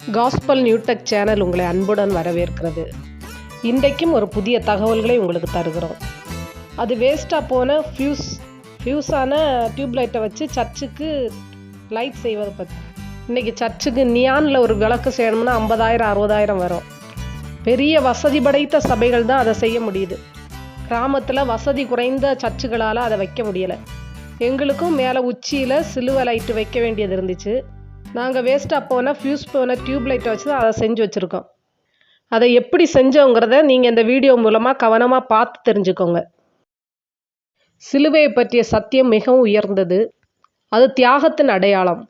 Gospel Newtech channel உங்களை அன்புடன் வரவேற்கிறது. இன்றைக்கும் ஒரு புதிய தகவல்களை உங்களுக்கு தருகிறோம். அது வேஸ்ட்டாக போன ஃபியூஸ் ஃபியூஸான டியூப்லைட்டை வச்சு சர்ச்சுக்கு லைட் செய்வதை பற்றி இன்றைக்கி சர்ச்சுக்கு நியானில் ஒரு விளக்கு செய்யணும்னா ஐம்பதாயிரம் அறுபதாயிரம் வரும். பெரிய வசதி படைத்த சபைகள் தான் அதை செய்ய முடியுது. கிராமத்தில் வசதி குறைந்த சர்ச்சுகளால் அதை வைக்க முடியலை. எங்களுக்கும் மேலே உச்சியில் சிலுவை லைட்டு வைக்க வேண்டியது இருந்துச்சு. நாங்கள் வேஸ்ட்டாக போன ஃபியூஸ் போன டியூப் லைட்டை வச்சு தான் அதை செஞ்சு வச்சுருக்கோம். அதை எப்படி செஞ்சோங்கிறத நீங்கள் இந்த வீடியோ மூலமாக கவனமாக பார்த்து தெரிஞ்சுக்கோங்க. சிலுவையை பற்றிய சத்தியம் மிகவும் உயர்ந்தது. அது தியாகத்தின் அடையாளம்.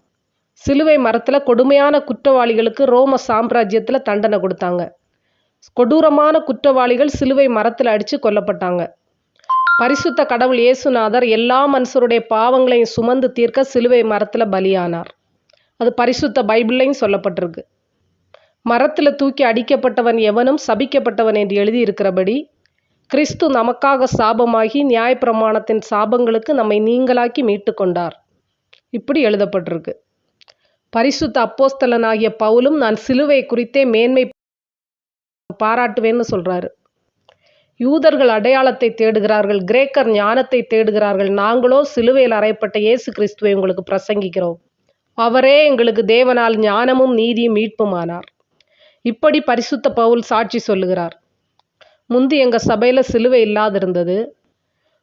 சிலுவை மரத்தில் கொடுமையான குற்றவாளிகளுக்கு ரோம சாம்ராஜ்யத்தில் தண்டனை கொடுத்தாங்க. கொடூரமான குற்றவாளிகள் சிலுவை மரத்தில் அடித்து கொல்லப்பட்டாங்க. பரிசுத்த கடவுள் இயேசுநாதர் எல்லா மனுஷருடைய பாவங்களையும் சுமந்து தீர்க்க சிலுவை மரத்தில் பலியானார். அது பரிசுத்த பைபிள்லையும் சொல்லப்பட்டிருக்கு. மரத்தில் தூக்கி அடிக்கப்பட்டவன் எவனும் சபிக்கப்பட்டவன் என்று எழுதியிருக்கிறபடி கிறிஸ்து நமக்காக சாபமாகி நியாயப்பிரமாணத்தின் சாபங்களுக்கு நம்மை நீங்களாக்கி மீட்டு கொண்டார் இப்படி எழுதப்பட்டிருக்கு. பரிசுத்த அப்போஸ்தலனாகிய பவுலும் நான் சிலுவை குறித்தே மேன்மை பாராட்டுவேன்னு சொல்கிறாரு யூதர்கள் அடையாளத்தை தேடுகிறார்கள் கிரேக்கர் ஞானத்தை தேடுகிறார்கள் நாங்களோ சிலுவையில் அறையப்பட்ட இயேசு கிறிஸ்துவை உங்களுக்கு பிரசங்கிக்கிறோம். அவரே எங்களுக்கு தேவனால் ஞானமும் நீதியும் மீட்புமானார். இப்படி பரிசுத்த பவுல் சாட்சி சொல்லுகிறார். முந்தி எங்கள் சபையில் சிலுவை இல்லாதிருந்தது.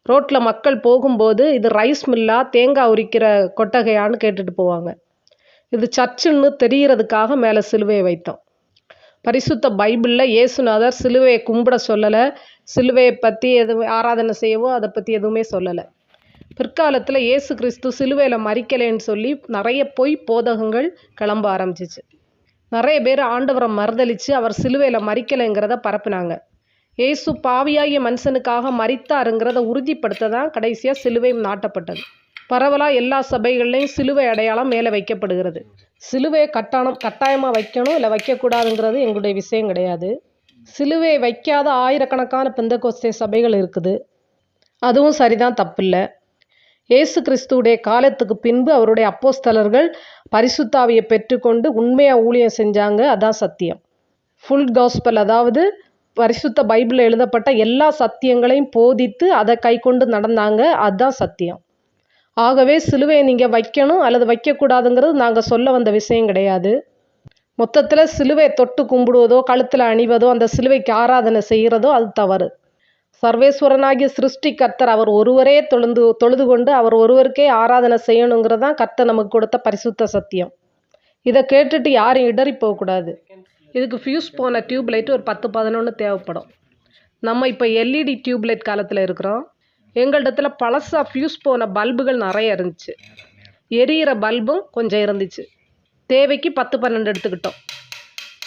ரோட்டில் மக்கள் போகும்போது இது ரைஸ் மில்லா தேங்காய் உரிக்கிற கொட்டகையான்னு கேட்டுட்டு போவாங்க. இது சர்ச்சுன்னு தெரிகிறதுக்காக மேலே சிலுவையை வைத்தோம். பரிசுத்த பைபிளில் இயேசுநாதர் சிலுவையை கும்பிட சொல்லலை. சிலுவையை பற்றி எதுவும் ஆராதனை செய்யவோ அதை பற்றி எதுவுமே சொல்லலை. பிற்காலத்தில் இயேசு கிறிஸ்து சிலுவையில் மறிக்கலைன்னு சொல்லி நிறைய பொய் போதகங்கள் கிளம்ப ஆரம்பிச்சிச்சு. நிறைய பேர் ஆண்டவரை மறுதளித்து அவர் சிலுவையில் மறிக்கலைங்கிறத பரப்புனாங்க. இயேசு பாவியாகிய மனுஷனுக்காக மறித்தாருங்கிறத உறுதிப்படுத்த தான் கடைசியாக சிலுவை நாட்டப்பட்டது. பரவலாக எல்லா சபைகள்லையும் சிலுவை அடையாளம் மேலே வைக்கப்படுகிறது. சிலுவையை கட்டாணம் கட்டாயமாக வைக்கணும் இல்லை வைக்கக்கூடாதுங்கிறது எங்களுடைய விஷயம் கிடையாது. சிலுவையை வைக்காத ஆயிரக்கணக்கான பெந்தகோஸ்தே சபைகள் இருக்குது. அதுவும் சரிதான் தப்பில்லை. இயேசு கிறிஸ்துவுடைய காலத்துக்கு பின்பு அவருடைய அப்போஸ்தலர்கள் பரிசுத்தாவியை பெற்றுக்கொண்டு உண்மையாக ஊழியம் செஞ்சாங்க. அதான் சத்தியம். ஃபுல் காஸ்பல் அதாவது பரிசுத்த பைபிளில் எழுதப்பட்ட எல்லா சத்தியங்களையும் போதித்து அதை கை கொண்டு நடந்தாங்க. அதுதான் சத்தியம். ஆகவே சிலுவையை நீங்கள் வைக்கணும் அல்லது வைக்கக்கூடாதுங்கிறது நாங்கள் சொல்ல வந்த விஷயம் கிடையாது. மொத்தத்தில் சிலுவையை தொட்டு கும்பிடுவதோ கழுத்தில் அணிவதோ அந்த சிலுவைக்கு ஆராதனை செய்கிறதோ அது தவறு. சர்வேஸ்வரனாகிய சிருஷ்டி கர்த்தர் அவர் ஒருவரே தொழுந்து தொழுது கொண்டு அவர் ஒருவருக்கே ஆராதனை செய்யணுங்கிறது தான் கர்த்தர் நமக்கு கொடுத்த பரிசுத்த சத்தியம். இதை கேட்டுட்டு யாரும் இடறி போகக்கூடாது இதுக்கு ஃபியூஸ் போன டியூப் லைட் ஒரு பத்து பதினொன்று தேவைப்படும். நம்ம இப்போ எல்இடி டியூப் லைட் காலத்தில் இருக்கிறோம். எங்களிடத்துல பழசாக ஃபியூஸ் போன பல்புகள் நிறைய இருந்துச்சு. எரியிற பல்பும் கொஞ்சம் இருந்துச்சு. தேவைக்கு பத்து பன்னெண்டு எடுத்துக்கிட்டோம்.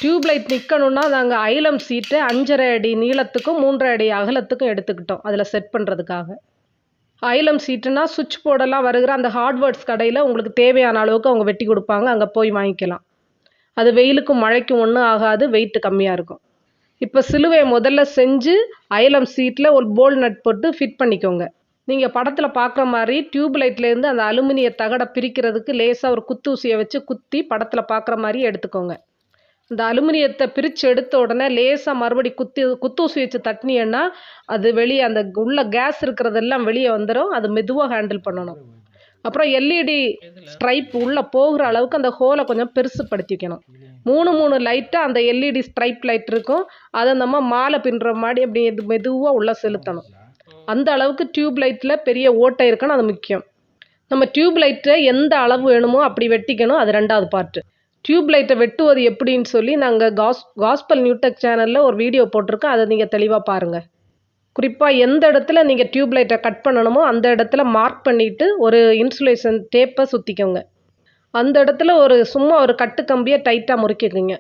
டியூப் லைட் நிற்கணுன்னா நாங்கள் ஐலம் சீட்டை அஞ்சரை அடி நீளத்துக்கும் மூன்றரை அடி அகலத்துக்கும் எடுத்துக்கிட்டோம். அதில் செட் பண்ணுறதுக்காக ஐலம் சீட்டுனா சுவிட்ச் போர்டெல்லாம் வருகிற அந்த ஹார்ட்வேர்ட்ஸ் கடையில் உங்களுக்கு தேவையான அளவுக்கு அவங்க வெட்டி கொடுப்பாங்க. அங்கே போய் வாங்கிக்கலாம். அது வெயிலுக்கும் மழைக்கும் ஒன்றும் ஆகாது. வெயிட் கம்மியாக இருக்கும். இப்போ சிலுவையை முதல்ல செஞ்சு ஐலம் சீட்டில் ஒரு போல் நட் போட்டு ஃபிட் பண்ணிக்கோங்க. நீங்கள் படத்தில் பார்க்குற மாதிரி டியூப் லைட்லேருந்து அந்த அலுமினிய தகடை பிரிக்கிறதுக்கு லேசாக ஒரு குத்தூசியை வச்சு குத்தி படத்தில் பார்க்குற மாதிரி எடுத்துக்கோங்க. இந்த அலுமினியத்தை பிரித்து எடுத்த உடனே லேசாக மறுபடி குத்தி குத்தூசி வச்சு தட்டினீன்னா அது வெளியே அந்த உள்ள கேஸ் இருக்கிறதெல்லாம் வெளியே வந்துடும் அது மெதுவாக ஹேண்டில் பண்ணணும். அப்புறம் எல்இடி ஸ்ட்ரைப் உள்ளே போகிற அளவுக்கு அந்த ஹோலை கொஞ்சம் பெருசுப்படுத்திக்கணும் மூணு மூணு லைட்டாக அந்த எல்இடி ஸ்ட்ரைப் லைட் இருக்கும். அதை நம்ம மாலை பின்னுற மாதிரி அப்படி இது மெதுவாக உள்ளே செலுத்தணும். அந்த அளவுக்கு டியூப் லைட்டில் பெரிய ஓட்டை இருக்கணும் அது முக்கியம். நம்ம டியூப் லைட்டை எந்த அளவு வேணுமோ அப்படி வெட்டிக்கணும். அது ரெண்டாவது பார்ட்டு டியூப் லைட்டை வெட்டுவது எப்படின்னு சொல்லி நாங்கள் காஸ் காஸ்பல் நியூடெக் சேனலில் ஒரு வீடியோ போட்டிருக்கோம் அதை நீங்கள் தெளிவாக பாருங்கள் குறிப்பாக எந்த இடத்துல நீங்கள் டியூப் லைட்டை கட் பண்ணணுமோ அந்த இடத்துல மார்க் பண்ணிவிட்டு ஒரு இன்சுலேஷன் டேப்பை சுற்றிக்கோங்க அந்த இடத்துல ஒரு சும்மா ஒரு கட்டு கம்பியை டைட்டாக முறுக்கிக்குங்க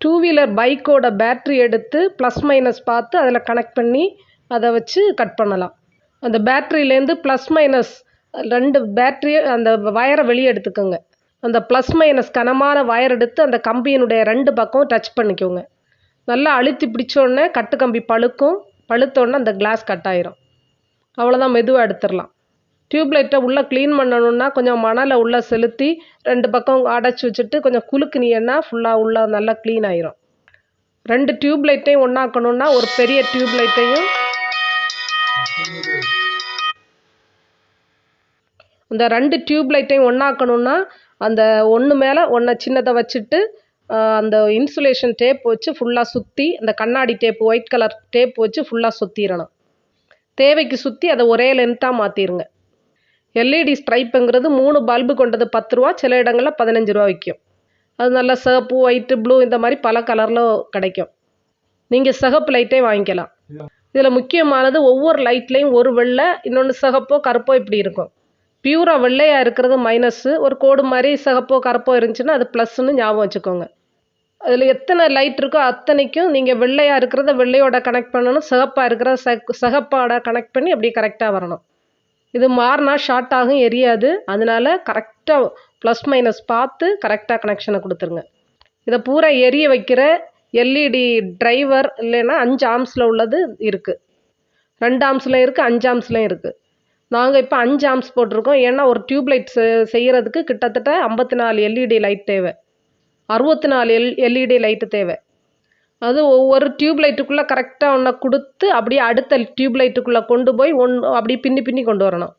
டூ வீலர் பைக்கோட பேட்ரி எடுத்து ப்ளஸ் மைனஸ் பார்த்து அதில் கனெக்ட் பண்ணி அதை வச்சு கட் பண்ணலாம். அந்த பேட்ரியிலேருந்து ப்ளஸ் மைனஸ் ரெண்டு பேட்ரியை அந்த வயரை வெளியே எடுத்துக்கோங்க. அந்த ப்ளஸ் மைனஸ் கனமான வயர் எடுத்து அந்த கம்பியினுடைய ரெண்டு பக்கம் டச் பண்ணிக்கோங்க. நல்லா அழுத்தி பிடிச்சோடனே கட்டு கம்பி பழுக்கும். பழுத்தோடனே அந்த கிளாஸ் கட் ஆயிரும். அவ்வளோதான் மெதுவாக எடுத்துடலாம். டியூப் லைட்டை உள்ளே க்ளீன் பண்ணணுன்னா கொஞ்சம் மணலை உள்ளே செலுத்தி ரெண்டு பக்கம் அடைச்சி வச்சுட்டு கொஞ்சம் குலுக்குனீங்கன்னா ஃபுல்லாக உள்ளே நல்லா க்ளீன் ஆயிரும். ரெண்டு டியூப் லைட்டையும் ஒன்றாக்கணுன்னா ஒரு பெரிய டியூப் லைட்டையும் இந்த ரெண்டு டியூப் லைட்டையும் ஒன்றாக்கணுன்னா அந்த ஒன்று மேலே ஒன்றை சின்னதை வச்சுட்டு அந்த இன்சுலேஷன் டேப் வச்சு ஃபுல்லாக சுற்றி அந்த கண்ணாடி டேப் ஒயிட் கலர் டேப் வச்சு ஃபுல்லாக சுற்றிடணும் தேவைக்கு சுற்றி அதை ஒரே லென்த்தாக மாற்றிடுங்க எல்இடி ஸ்ட்ரைப்புங்கிறது மூணு பல்பு கொண்டது பத்து ரூபா சில இடங்களில் பதினஞ்சு ரூபா விற்கும் அது நல்ல சிவப்பு ஒயிட்டு ப்ளூ இந்த மாதிரி பல கலரில் கிடைக்கும். நீங்கள் சிகப்பு லைட்டே வாங்கிக்கலாம். இதில் முக்கியமானது ஒவ்வொரு லைட்லேயும் ஒரு வெள்ளை இன்னொன்று சிகப்போ கருப்போ இப்படி இருக்கும். பியூராக வெள்ளையாக இருக்கிறது மைனஸ்ஸு ஒரு கோடு மாதிரி சிகப்போ கருப்போ இருந்துச்சுன்னா அது ப்ளஸ்ஸுன்னு ஞாபகம் வச்சுக்கோங்க. அதில் எத்தனை லைட் இருக்கோ அத்தனைக்கும் நீங்கள் வெள்ளையாக இருக்கிறத வெள்ளையோட கனெக்ட் பண்ணணும். சிகப்பாக இருக்கிறத சக் சிகப்போட கனெக்ட் பண்ணி அப்படி கரெக்டாக வரணும். இது மாறினா ஷார்ட் ஆகும் எரியாது. அதனால கரெக்டாக ப்ளஸ் மைனஸ் பார்த்து கரெக்டாக கனெக்ஷனை கொடுத்துருங்க. இதை பூரா எரிய வைக்கிற எல்இடி டிரைவர் இல்லைன்னா அஞ்சு ஆம்ஸில் உள்ளது இருக்குது ரெண்டு ஆம்ஸில் இருக்குது அஞ்சு ஆம்ஸ்லையும் இருக்குது நாங்கள் இப்போ அஞ்சு ஆம்ஸ் போட்டிருக்கோம். ஏன்னா ஒரு டியூப் லைட் செய்கிறதுக்கு கிட்டத்தட்ட ஐம்பத்தி நாலு எல்இடி லைட் தேவை. அறுபத்தி நாலு எல் எல்இடி லைட்டு தேவை. அது ஒவ்வொரு டியூப் லைட்டுக்குள்ளே கரெக்டாக ஒன்றை கொடுத்து அப்படியே அடுத்த டியூப் லைட்டுக்குள்ளே கொண்டு போய் ஒன்று அப்படியே பின்னி பின்னி கொண்டு வரணும்.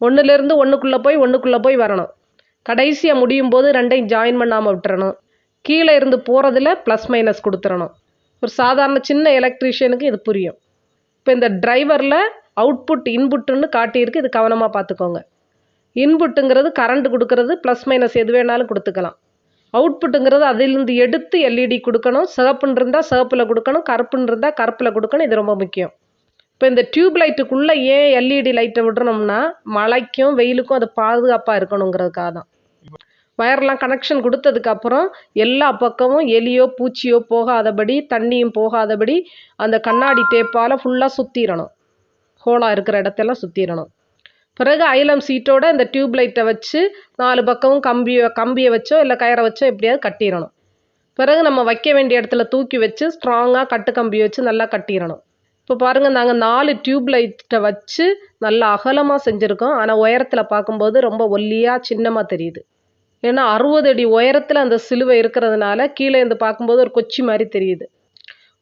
ஒன்றுலேருந்து ஒன்றுக்குள்ளே போய் ஒன்றுக்குள்ளே போய் வரணும். கடைசியாக முடியும் போது ரெண்டையும் ஜாயின் பண்ணாமல் விட்டுறணும். கீழே இருந்து போகிறதுல ப்ளஸ் மைனஸ் கொடுத்துறணும். ஒரு சாதாரண சின்ன எலக்ட்ரீஷியனுக்கு இது புரியும். இப்போ இந்த டிரைவரில் அவுட்புட் இன்புட்டுன்னு காட்டியிருக்கு. இது கவனமாக பார்த்துக்கோங்க. இன்புட்டுங்கிறது கரண்ட் கொடுக்கறது ப்ளஸ் மைனஸ் எது வேணாலும் கொடுத்துக்கலாம். அவுட்புட்டுங்கிறது அதிலிருந்து எடுத்து எல்இடி கொடுக்கணும். சிகப்புன்னு இருந்தால் சிகப்பில் கொடுக்கணும். கருப்புன்னு இருந்தால் கருப்பில் கொடுக்கணும். இது ரொம்ப முக்கியம். இப்போ இந்த டியூப் லைட்டுக்குள்ளே ஏன் எல்இடி லைட்டை விடுறோம்னா மழைக்கும் வெயிலுக்கும் அது பாதுகாப்பாக இருக்கணுங்கிறதுக்காக தான். வயர்லாம் கனெக்ஷன் கொடுத்ததுக்கப்புறம் எல்லா பக்கமும் எலியோ பூச்சியோ போகாதபடி தண்ணியும் போகாதபடி அந்த கண்ணாடி டேப்பால் ஃபுல்லாக சுற்றிடணும் கோலம் இருக்கிற இடத்தெல்லாம் சுற்றிடணும் பிறகு ஐலம் சீட்டோட இந்த டியூப் லைட்டை வச்சு நாலு பக்கமும் கம்பியை கம்பியை வச்சோ இல்லை கயரை வச்சோ எப்படியாவது கட்டிடணும். பிறகு நம்ம வைக்க வேண்டிய இடத்துல தூக்கி வச்சு ஸ்ட்ராங்காக கட்டு கம்பி வச்சு நல்லா கட்டிடணும். இப்போ பாருங்கள் நாங்கள் நாலு டியூப் லைட்டை வச்சு நல்லா அகலமாக செஞ்சுருக்கோம். ஆனால் உயரத்தில் பார்க்கும்போது ரொம்ப ஒல்லியாக சின்னமாக தெரியுது. ஏன்னா அறுபது அடி உயரத்தில் அந்த சிலுவை இருக்கிறதுனால கீழே இருந்து பார்க்கும்போது ஒரு கொச்சி மாதிரி தெரியுது.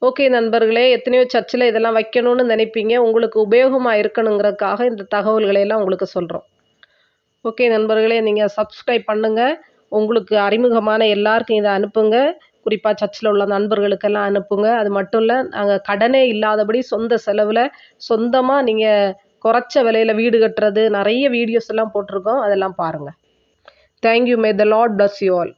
ஓகே நண்பர்களே எத்தனையோ சர்ச்சில் இதெல்லாம் வைக்கணும்னு நினைப்பீங்க. உங்களுக்கு உபயோகமாக இருக்கணுங்கிறதுக்காக இந்த தகவல்களை எல்லாம் உங்களுக்கு சொல்கிறோம் ஓகே நண்பர்களே நீங்கள் சப்ஸ்கிரைப் பண்ணுங்கள் உங்களுக்கு அறிமுகமான எல்லாருக்கும் இதை அனுப்புங்க. குறிப்பாக சர்ச்சில் உள்ள நண்பர்களுக்கெல்லாம் அனுப்புங்க. அது மட்டும் இல்லை நாங்கள் கடனே இல்லாதபடி சொந்த செலவில் சொந்தமாக நீங்கள் குறைச்ச விலையில் வீடு கட்டுறது நிறைய வீடியோஸ் எல்லாம் போட்டிருக்கோம். அதெல்லாம் பாருங்கள் thank you may the Lord bless you all